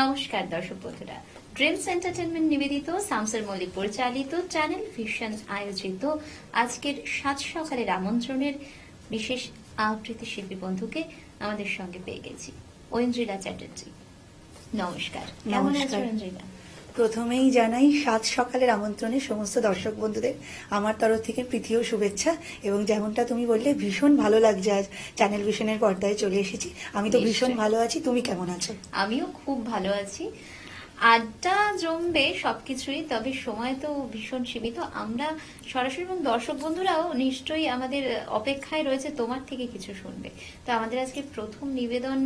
নমস্কার দর্শক বন্ধুরা। ড্রিমস এন্টারটেনমেন্ট নিবেদিত সামসার মল্লিক পরিচালিত চ্যানেল ভিশন আয়োজিত আজকের সাত সকালের আমন্ত্রণের বিশেষ আবৃত্তি শিল্পী বন্ধুকে আমাদের সঙ্গে পেয়ে গেছি। ঐন্দ্রিলা চ্যাটার্জি। নমস্কার। কেমন আছো নমস্কার। ঐন্দ্রিলা? প্রথমেই জানাই সাত সকালের আমন্ত্রণে সমস্ত দর্শক বন্ধুদের আমার তরফ থেকে প্রীতি ও শুভেচ্ছা এবং যেমনটা তুমি বললে ভীষণ ভালো লাগছে আজ চ্যানেল ভিশনের পর্দায় চলে এসেছি। আমি তো ভীষণ ভালো আছি তুমি কেমন আছো? আমিও খুব ভালো আছি। আড্ডা জমবে সবকিছুই তবে সময় তো ভীষণ সীমিত। আমরা সরাসরি এবং দর্শক বন্ধুরাও নিশ্চয়ই আমাদের অপেক্ষায় রয়েছে তোমার থেকে কিছু শুনবে। তো আমাদের আজকে প্রথম নিবেদন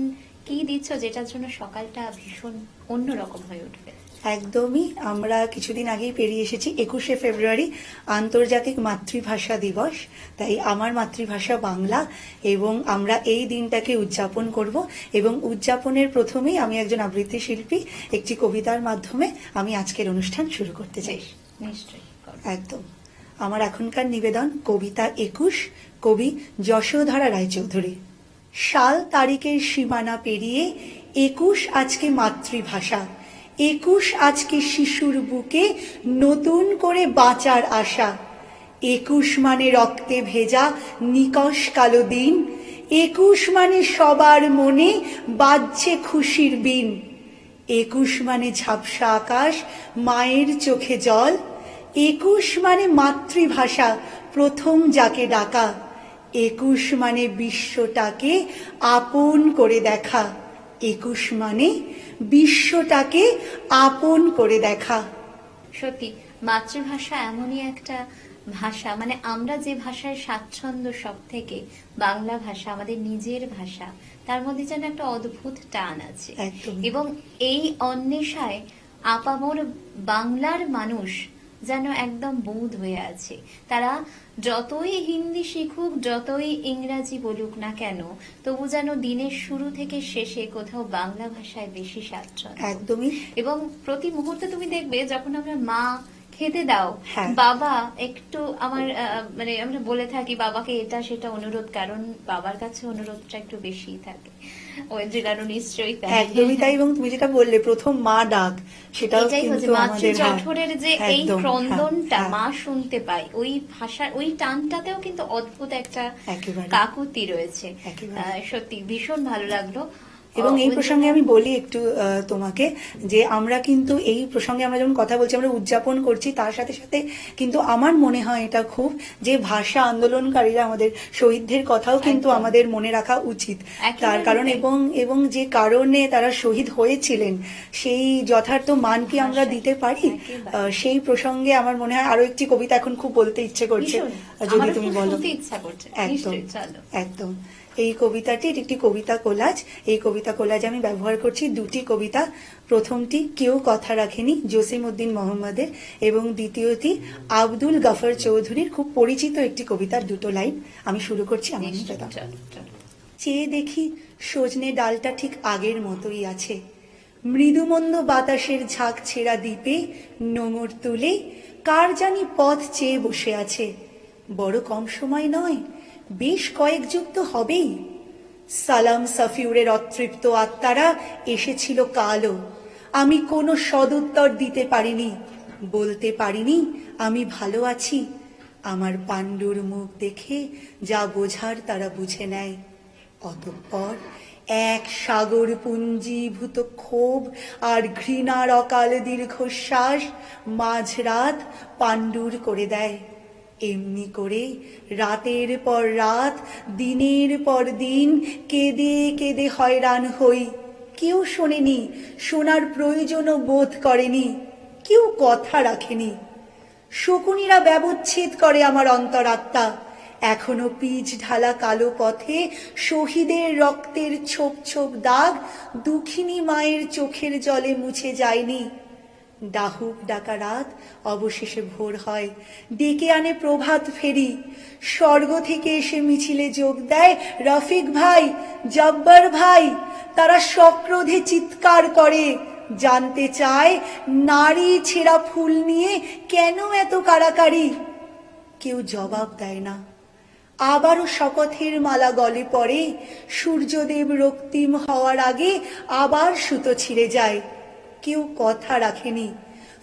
কি দিচ্ছ যেটার জন্য সকালটা ভীষণ অন্যরকম হয়ে উঠবে? একদমই। আমরা কিছুদিন আগেই পেরিয়ে এসেছি একুশে ফেব্রুয়ারি আন্তর্জাতিক মাতৃভাষা দিবস। তাই আমার মাতৃভাষা বাংলা এবং আমরা এই দিনটাকে উদযাপন করব এবং উদযাপনের প্রথমেই আমি একজন আবৃত্তি শিল্পী একটি কবিতার মাধ্যমে আমি আজকের অনুষ্ঠান শুরু করতে চাই। নিশ্চয়ই একদম। আমার এখনকার নিবেদন কবিতা একুশ কবি যশোধরা রায়চৌধুরী। সাল তারিখের সীমানা পেরিয়ে একুশ আজকে মাতৃভাষা। একুশ আজকে শিশুর বুকে নতুন করে বাঁচার আশা। একুশ মানে রক্তে ভেজা নিকশ কালো দিন। একুশ মানে সবার মনে বাজছে খুশির বিন। একুশ মানে ঝাপসা আকাশ, মায়ের চোখে জল। একুশ মানে মাতৃভাষা, প্রথম যাকে ডাকা। একুশ মানে বিশ্বটাকে আপন করে দেখা। একুশ মানে বিশ্বটাকে আপন করে দেখা। সত্যি মাতৃভাষা এমনই একটা ভাষা মানে আমরা যে ভাষায় স্বাচ্ছন্দ্য সব থেকে বাংলা ভাষা আমাদের নিজের ভাষা তার মধ্যে যেন একটা অদ্ভুত টান আছে। এবং এই অন্বেষায় আপামর বাংলার মানুষ যেন একদম বোধ হয়ে আছে। তারা যতই হিন্দি শিখুক যতই ইংরাজি বলুক না কেন তবু যেন দিনের শুরু থেকে শেষে কোথাও বাংলা ভাষায় বেশি স্বাচ্ছন্দ্য। একদমই। এবং প্রতি মুহূর্তে তুমি দেখবে যখন আমরা মা খেতে দাও। হ্যাঁ। বাবা একটু আমার মানে আমরা বলে থাকি বাবাকে এটা সেটা অনুরোধ কারণ বাবার কাছে অনুরোধটা একটু বেশি থাকে। ঐন্দ্রিলারও নিশ্চয়ই তাই। একদমই তাই এবং তুমি যেটা বললে প্রথম মা ডাক সেটাও কিন্তু আমাদের হ্যাঁ, জঠরের যে এই ক্রন্দনটা হ্যাঁ, মা শুনতে পায় ওই ভাষার ওই টানটাতেও কিন্তু অদ্ভুত একটা কাকুতি রয়েছে। সত্যি ভীষণ ভালো লাগল। এবং এই প্রসঙ্গে আমি বলি একটু তোমাকে যে আমরা কিন্তু এই প্রসঙ্গে আমরা যখন কথা বলছি আমরা উদযাপন করছি তার সাথে সাথে কিন্তু আমার মনে হয় এটা খুব যে ভাষা আন্দোলনকারীরা আমাদের শহীদদের কথাও কিন্তু আমাদের মনে রাখা উচিত। তার কারণ এবং এবং যে কারণে তারা শহীদ হয়েছিলেন সেই যথার্থ মান কি আমরা দিতে পারি? আহ, সেই প্রসঙ্গে আমার মনে হয় আরও একটি কবিতা এখন খুব বলতে ইচ্ছে করছে। যদি তুমি বলো। ইচ্ছা করছে। একদম একদম। এই কবিতাটি এটি একটি কবিতা কোলাজ এই কবিতা কোলাজে আমি ব্যবহার করছি দুটি কবিতা। প্রথমটি কেউ কথা রাখেনি জসিম উদ্দিন মোহাম্মদের এবং দ্বিতীয়টি আব্দুল গাফর চৌধুরীর খুব পরিচিত একটি কবিতার দুটো লাইন। আমি শুরু করছি আমার চেয়ে দেখি সজনে ডালটা ঠিক আগের মতোই আছে। মৃদুমন্দ বাতাসের ঝাঁক ছেঁড়া দ্বীপে নোঙর তুলে কার জানি পথ চেয়ে বসে আছে। বড় কম সময় নয় বেশ কয়েক যুগ তো হবেই। সালাম সাফিউরের অতৃপ্ত আত্মারা এসেছিল কালো আমি কোনো সদুত্তর দিতে পারিনি। বলতে পারিনি, আমি ভালো আছি। আমার পাণ্ডুর মুখ দেখে যা বোঝার তারা বুঝে নেয়। অতঃপর এক সাগর পুঞ্জীভূত ক্ষোভ আর ঘৃণার অকাল দীর্ঘশ্বাস মাঝরাত পাণ্ডুর করে দেয়। এমনি করে রাতের পর রাত, দিনের পর দিন কেঁদে কেঁদে হয়রান হই। কেউ শোনেনি, শোনার প্রয়োজনও বোধ করেনি, কেউ কথা রাখেনি। শকুনিরা ব্যবচ্ছেদ করে আমার অন্তরাত্মা। এখনও পিচ ঢালা কালো পথে শহীদের রক্তের ছোপ ছোপ দাগ দুঃখিনী মায়ের চোখের জলে মুছে যায়নি। ডাহুক ডাকা রাত অবশেষে ভোর হয়। ডেকে আনে প্রভাত ফেরি। স্বর্গ থেকে এসে মিছিলে যোগ দেয় রফিক ভাই, জব্বার ভাই। তারা সক্রোধে চিৎকার করে। জানতে চায় নারী ছেঁড়া ফুল নিয়ে কেন এত কারাকারি? কেউ জবাব দেয় না। আবারও শপথের মালা গলে পড়ে। সূর্যদেব রক্তিম হওয়ার আগে আবার সুতো ছিঁড়ে যায়। কেউ কথা রাখেনি।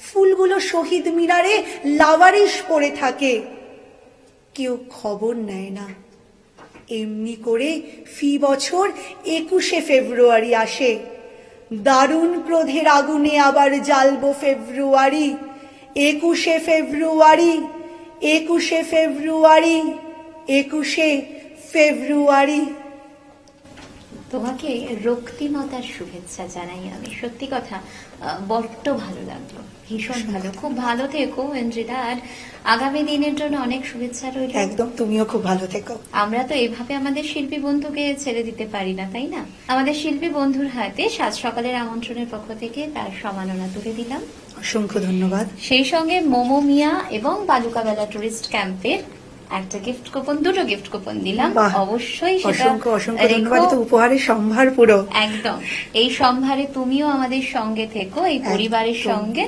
ফুলগুলো শহীদ মিনারে লাভারিশ পড়ে থাকে। কেউ খবর নেয় না। এমনি করে ফি বছর একুশে ফেব্রুয়ারি আসে। দারুণ ক্রোধের আগুনে আবার জ্বালবো ফেব্রুয়ারি। একুশে ফেব্রুয়ারি একুশে ফেব্রুয়ারি একুশে ফেব্রুয়ারি। তোমাকে রক্তিমতার শুভেচ্ছা জানাই আমি। সত্যি কথা বড্ড ভালো লাগল। ভীষণ ভালো। খুব ভালো থেকো এন্দ্রিতা আর আগামী দিনের জন্য অনেক শুভেচ্ছা রইল। একদম তুমিও খুব ভালো থেকো। আমরা তো এভাবে আমাদের শিল্পী বন্ধুকে ছেড়ে দিতে পারি না তাই না? আমাদের শিল্পী বন্ধুর হাতে সাত সকালের আমন্ত্রণের পক্ষ থেকে তার সম্মাননা তুলে দিলাম। অসংখ্য ধন্যবাদ। সেই সঙ্গে মোমো মিয়া এবং বালুকাবেলা টুরিস্ট ক্যাম্পের একটা গিফট কুপন দুটো গিফট কুপন দিলাম। অবশ্যই সেটা অসংখ্য অসংখ্য ধন্যবাদ। তো উপহারের সম্ভার পুরো। একদম। এই সম্ভারে তুমিও আমাদের সঙ্গে থেকো এই পরিবারের সঙ্গে।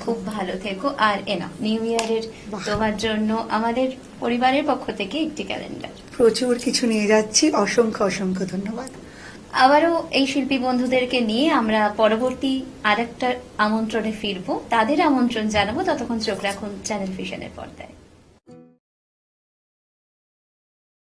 খুব ভালো থেকো। আর এনা নিউ ইয়ারের। তোমার জন্য আমাদের পরিবারের পক্ষ থেকে একটি ক্যালেন্ডার প্রচুর কিছু নিয়ে যাচ্ছি। অসংখ্য অসংখ্য ধন্যবাদ। আবারও এই শিল্পী বন্ধুদেরকে নিয়ে আমরা পরবর্তী আরেকটা আমন্ত্রণে ফিরবো। তাদের আমন্ত্রণ জানাব ততক্ষণ চোখ রাখুন চ্যানেল ভিশনের পর্দায়।